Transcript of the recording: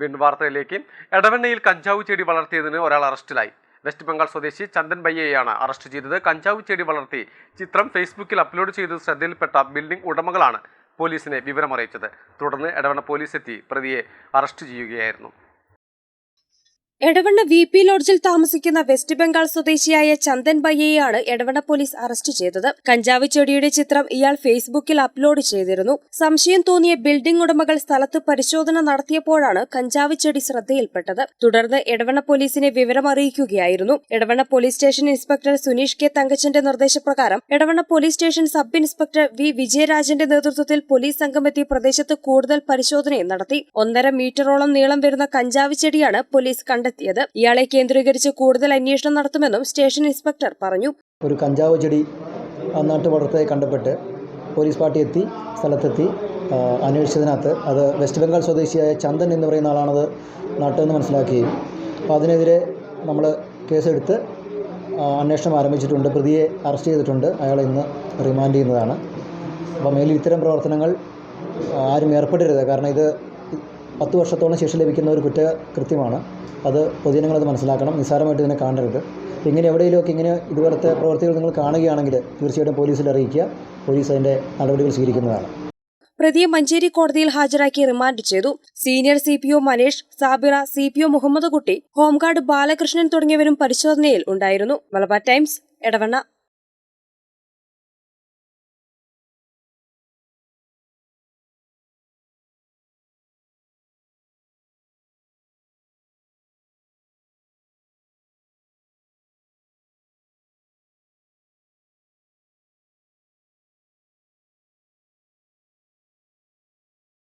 വീണ്ടും വാർത്തയിലേക്ക് എടവണ്ണയിൽ കഞ്ചാവ് ചെടി വളർത്തിയതിന് ഒരാൾ അറസ്റ്റിലായി. വെസ്റ്റ് ബംഗാൾ സ്വദേശി ചന്ദൻ ബയ്യയെയാണ് അറസ്റ്റ് ചെയ്തത്. കഞ്ചാവ് ചെടി വളർത്തി ചിത്രം ഫേസ്ബുക്കിൽ അപ്ലോഡ് ചെയ്ത് ശ്രദ്ധയിൽപ്പെട്ട ബിൽഡിംഗ് ഉടമകളാണ് പോലീസിനെ വിവരമറിയിച്ചത്. തുടർന്ന് പോലീസ് എത്തി പ്രതിയെ അറസ്റ്റ് ചെയ്യുകയായിരുന്നു. എടവണ്ണ വി പി ലോഡ്ജിൽ താമസിക്കുന്ന വെസ്റ്റ് ബംഗാൾ സ്വദേശിയായ ചന്ദൻ ബയ്യയെയാണ് എടവണ്ണ പോലീസ് അറസ്റ്റ് ചെയ്തത്. കഞ്ചാവ് ചെടിയുടെ ചിത്രം ഇയാൾ ഫേസ്ബുക്കിൽ അപ്ലോഡ് ചെയ്തിരുന്നു. സംശയം തോന്നിയ ബിൽഡിംഗ് ഉടമകൾ സ്ഥലത്ത് പരിശോധന നടത്തിയപ്പോഴാണ് കഞ്ചാവ് ചെടി ശ്രദ്ധയിൽപ്പെട്ടത്. തുടർന്ന് എടവണ്ണ പോലീസിനെ വിവരം അറിയിക്കുകയായിരുന്നു. Edavanna police station inspector Suneesh K തങ്കച്ചന്റെ നിർദ്ദേശപ്രകാരം Edavanna police station sub inspector V വിജയരാജന്റെ നേതൃത്വത്തിൽ പോലീസ് സംഘമെത്തി പ്രദേശത്ത് കൂടുതൽ പരിശോധനയും നടത്തി. ഒന്നര മീറ്ററോളം നീളം വരുന്ന കഞ്ചാവ് ചെടിയാണ് പോലീസ് കണ്ടെത്തിയത്. ഇയാളെ കേന്ദ്രീകരിച്ച് കൂടുതൽ അന്വേഷണം നടത്തുമെന്നും സ്റ്റേഷൻ ഇൻസ്പെക്ടർ പറഞ്ഞു. ഒരു കഞ്ചാവ് ചെടി നാട്ടു വളർത്തതായി കണ്ടപ്പെട്ട് പോലീസ് പാർട്ടി എത്തി സ്ഥലത്തെത്തി അന്വേഷിച്ചതിനകത്ത് അത് വെസ്റ്റ് ബംഗാൾ സ്വദേശിയായ ചന്ദൻ എന്ന് പറയുന്ന ആളാണത് നട്ടെന്ന് മനസ്സിലാക്കുകയും അപ്പോൾ അതിനെതിരെ നമ്മൾ കേസെടുത്ത് അന്വേഷണം ആരംഭിച്ചിട്ടുണ്ട്. പ്രതിയെ അറസ്റ്റ് ചെയ്തിട്ടുണ്ട്. അയാളെ ഇന്ന് റിമാൻഡ് ചെയ്യുന്നതാണ്. അപ്പോൾ മേലിൽ ഇത്തരം പ്രവർത്തനങ്ങൾ ആരും ഏർപ്പെടരുത്. കാരണം ഇത് പത്ത് വർഷത്തോളം ശിക്ഷ ലഭിക്കുന്ന ഒരു കുറ്റ കൃത്യമാണ് അത് പൊതുജനങ്ങളത് മനസ്സിലാക്കണം. നിസ്സാരമായിട്ട് ഇതിനെ കാണരുത്. ഇങ്ങനെ എവിടെയെങ്കിലുമൊക്കെ ഇങ്ങനെ ഇതുപോലത്തെ പ്രവർത്തികൾ നിങ്ങൾ കാണുകയാണെങ്കിൽ തീർച്ചയായിട്ടും പോലീസിൽ അറിയിക്കുക. പോലീസ് അതിന്റെ നടപടികൾ സ്വീകരിക്കുന്നതാണ്. പ്രതിയെ മഞ്ചേരി കോടതിയിൽ ഹാജരാക്കി റിമാൻഡ് ചെയ്തു. Senior C P O Maneesh Sabira C P O Muhammad Kutty home guard Balakrishnan തുടങ്ങിയവരും പരിശോധനയിൽ ഉണ്ടായിരുന്നു. മലബാർ ടൈംസ് എടവണ്ണ.